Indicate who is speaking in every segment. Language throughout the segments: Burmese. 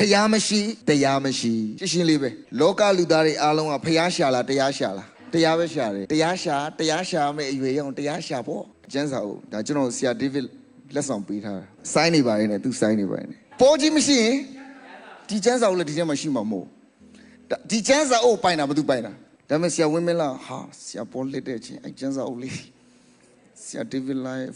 Speaker 1: ဖျားမရှိတရားမရှိရှင်းရှင်းလေးပဲလောကလူသားတွေအားလုံးကဖျားရှာလားတရားရှာလားတရားပဲရှာတယ်တရားရှာတရားရှာမဲ့အရွယ်ရောက်တရားရှာပေါ့ကျန်းစာအုပ်ဒါကျွန်တော်ဆရာဒေးဗစ်လက်ဆောင်ပေးထားတာစိုင်းနေပါရဲ့နဲ့သူစိုင်းနေပါရဲ့နဲ့ပေါ်ကြီးမရှိရင်ဒီကျန်းစာအုပ်လည်းဒီထဲမှာရှိမှာမဟုတ်ဒါဒီကျန်းစာအုပ်ပိုင်တာဘာသူပိုင်တာဒါပေမဲ့ဆရာဝင်းမင်းလာဟာဆရာပေါ်လက်တဲ့ချင်းအဲကျန်းစာအုပ်လေးဆရာဒေးဗစ်လိုင်း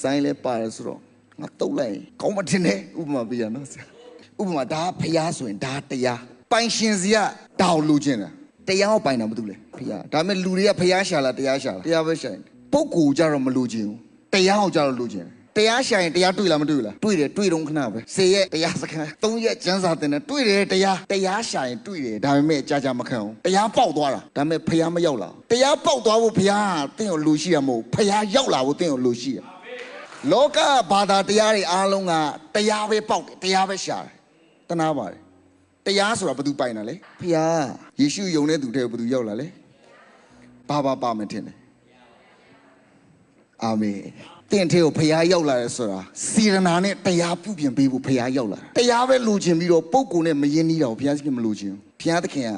Speaker 1: ဆိုင်လဲပါတယ်ဆိုတော့ငါတုတ်လိုက်ရင်ကောင်းမတင်နဲ့ဥပမာပြရနော်ဆရာ ဥပမာဒါကဖျားဆိုရင်ဒါတရားပိုင်ရှင်စီကတောင်လူချင်းတာတရားကိုပိုင်တာမတူလဲဖျားဒါပေမဲ့လူတွေကဖျားရှာလားတရားရှာလားတရားပဲရှာရင်ပုပ်ကူကြတော့မလူချင်းဘူးတရားကိုကြတော့လူချင်းတယ်တရားရှာရင်တရားတွေ့လားမတွေ့ဘူးလားတွေ့တယ်တွေ့တော့ခဏပဲစေရက်တရားစခန်းသုံးရက်ကျန်းစာတင်တယ်တွေ့တယ်တရားတရားရှာရင်တွေ့တယ်ဒါပေမဲ့ကြာကြာမခံဘူးတရားပေါက်သွားတာဒါပေမဲ့ဖျားမရောက်လာဘူးတရားပေါက်သွားဖို့ဖျားကတင့်ကိုလူရှိရမဟုတ်ဘူးဖျားရောက်လာဖို့တင့်ကိုလူရှိရလောကဘာသာတရားတွေအားလုံးကတရားပဲပေါက်တယ်တရားပဲရှာတယ် တနာပါတယ်တရားဆိုတာဘာသူပိုင်တာလဲဖျားယေရှုယုံတဲ့သူတဲ့ဘာသူရောက်လာလဲဘာဘာပါမယ်ထင်တယ်အာမင်တင့်ထဲကိုဖရားရောက်လာတယ်ဆိုတာစီရနာနဲ့တရားပြုပြင်ပေးဖို့ဖရားရောက်လာတာတရားပဲလိုချင်ပြီးတော့ပုံကုနဲ့မရင်းနှီးတာကိုဖရားသခင်မလိုချင်ဘူးဖရားသခင်က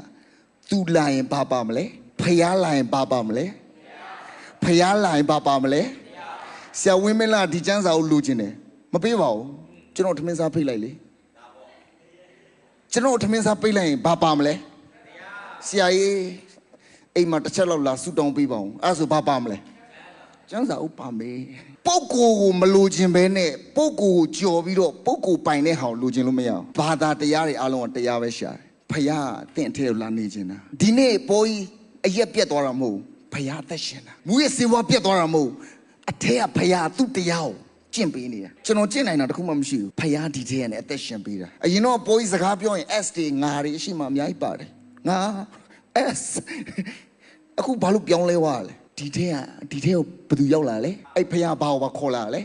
Speaker 1: သူလာရင်ဘာပါမလဲဖရားလာရင်ဘာပါမလဲဖရားလာရင်ဘာပါမလဲဆရာဝင်းမင်းလာဒီကျမ်းစာကိုလိုချင်တယ်မပေးပါဘူးကျွန်တော်ထမင်းစားဖိတ်လိုက်လေ ကျွန်တော်ထမင်းစားပိတ်လိုက်ရင်ဘာပါမလဲဆရာကြီးအိမ်မှာတစ်ချက်လောက်လာဆူတောင်းပေးပါဦးအဲ့ဒါဆိုဘာပါမလဲကျန်းစာဥပါမေပုပ်ကိုကိုမလိုချင်ဘဲနဲ့ပုပ်ကိုကိုကြော်ပြီးတော့ပုပ်ကိုပိုင်တဲ့ဟာကိုလိုချင်လို့မရဘူးဘာသာတရားတွေအားလုံးကတရားပဲရှာတယ်ဖယားတင့်အထဲကိုလာနေချင်တာဒီနေ့ပေါ်ကြီးအရက်ပြတ်သွားတာမဟုတ်ဘူးဖယားသက်ရှင်တာမူရဲ့စေဝါပြတ်သွားတာမဟုတ်ဘူးအထက်ကဖယားသူ့တရားကို ကျင့်ပေးနေတာကျွန်တော်ကျင့်နိုင်တာတခုမှမရှိဘူးဖယားဒီထဲကနေအသက်ရှင်ပေးတာအရင်တော့ပေါ်ကြီးစကားပြောရင် S တွေငါတွေအရှိမှအများကြီးပါတယ်ငါ S အခုဘာလို့ပြောင်းလဲသွားလဲဒီထဲကဒီထဲကိုဘယ်သူရောက်လာလဲအဲ့ဖခင်ဘာကိုပါခေါ်လာလဲ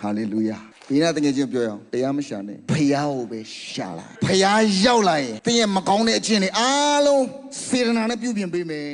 Speaker 1: ဟာလေလုယာဒီနေ့တကယ်ချင်းပြောရအောင်တရားမရှာနဲ့ဖခင်ကိုပဲရှာလာဖခင်ရောက်လာရင်တင်းရဲ့မကောင်းတဲ့အချင်းတွေအားလုံးစေတနာနဲ့ပြုပြင်ပေးမယ်